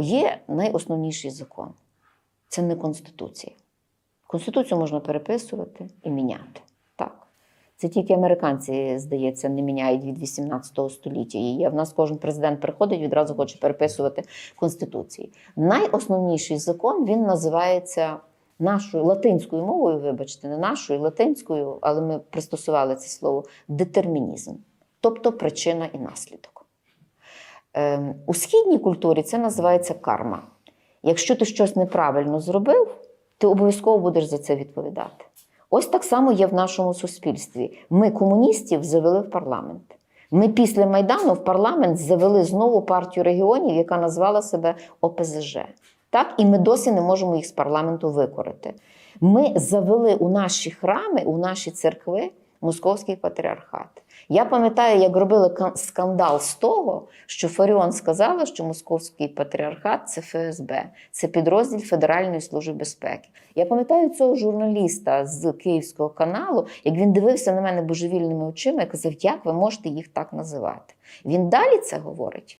є найосновніший закон це не Конституція. Конституцію можна переписувати і міняти. Так. Це тільки американці, здається, не міняють від 18 століття її. В нас кожен президент приходить відразу хоче переписувати Конституції. Найосновніший закон він називається нашою латинською мовою, вибачте, не нашою латинською, але ми пристосували це слово детермінізм, тобто причина і наслідок. Ем, у східній культурі це називається карма. Якщо ти щось неправильно зробив, ти обов'язково будеш за це відповідати. Ось так само є в нашому суспільстві. Ми комуністів завели в парламент. Ми після Майдану в парламент завели знову партію регіонів, яка назвала себе ОПЗЖ. Так? І ми досі не можемо їх з парламенту викорити. Ми завели у наші храми, у наші церкви московський патріархат. Я пам'ятаю, як робили скандал з того, що Фаріон сказала, що московський патріархат це ФСБ, це підрозділ Федеральної служби безпеки. Я пам'ятаю цього журналіста з Київського каналу, як він дивився на мене божевільними очима і казав, як ви можете їх так називати. Він далі це говорить.